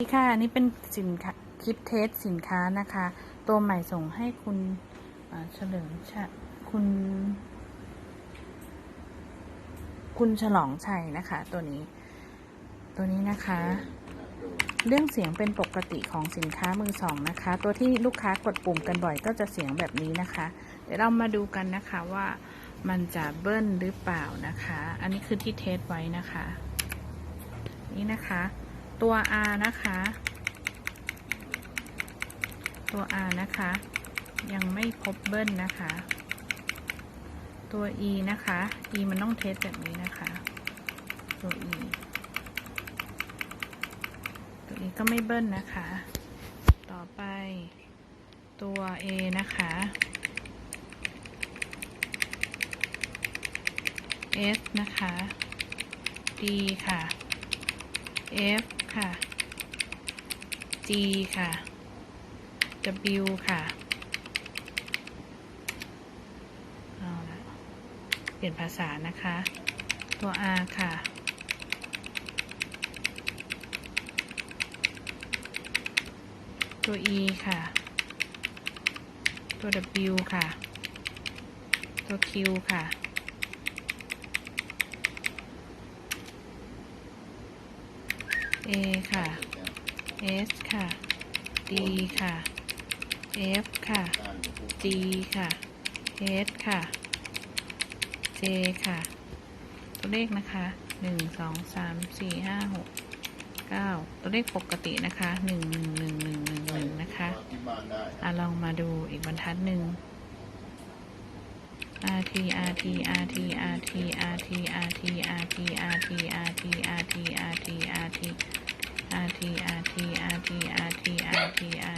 สวัสดีค่ะนี่เป็นสินค้าคลิปเทสสินค้านะคะ ตัวใหม่ส่งให้คุณเฉลิมชะคุณ คุณฉลองชัยนะคะ ตัวนี้ ตัวนี้นะคะ เรื่องเสียงเป็นปกติของสินค้ามือสองนะคะ ตัวที่ลูกค้ากดปุ่มกันบ่อยก็จะเสียงแบบนี้นะคะ เดี๋ยวเรามาดูกันนะคะว่ามันจะเบิ้ลหรือเปล่านะคะ อันนี้คือที่เทสไว้นะคะ นี่นะคะ ตัว R นะคะ ตัว R นะคะ ยังไม่พบเบิ้ลนะคะ ตัว E นะคะ E มันต้องเทสแบบนี้นะคะ ตัว E ตัว E ก็ไม่เบิ้ลนะคะ ต่อไปตัว A นะคะ S นะคะ D ค่ะ F ค่ะ G ค่ะ W ค่ะเอาละเปลี่ยนภาษานะคะ ตัว R ค่ะ ตัว E ค่ะ ตัว W ค่ะ ตัว Q ค่ะ A ค่ะ S ค่ะ D ค่ะ F ค่ะ G ค่ะ H ค่ะ J ค่ะ ตัวเลขนะคะหนึ่งสองสามสี่ห้าหกเก้าตัวเลขปกตินะคะหนึ่งหนึ่งหนึ่งหนึ่งหนึ่งหนึ่งนะคะอะลองมาดูอีกบรรทัดหนึ่ง RT RT RT RT RT RT RT RT RT RT RT E I T I T I.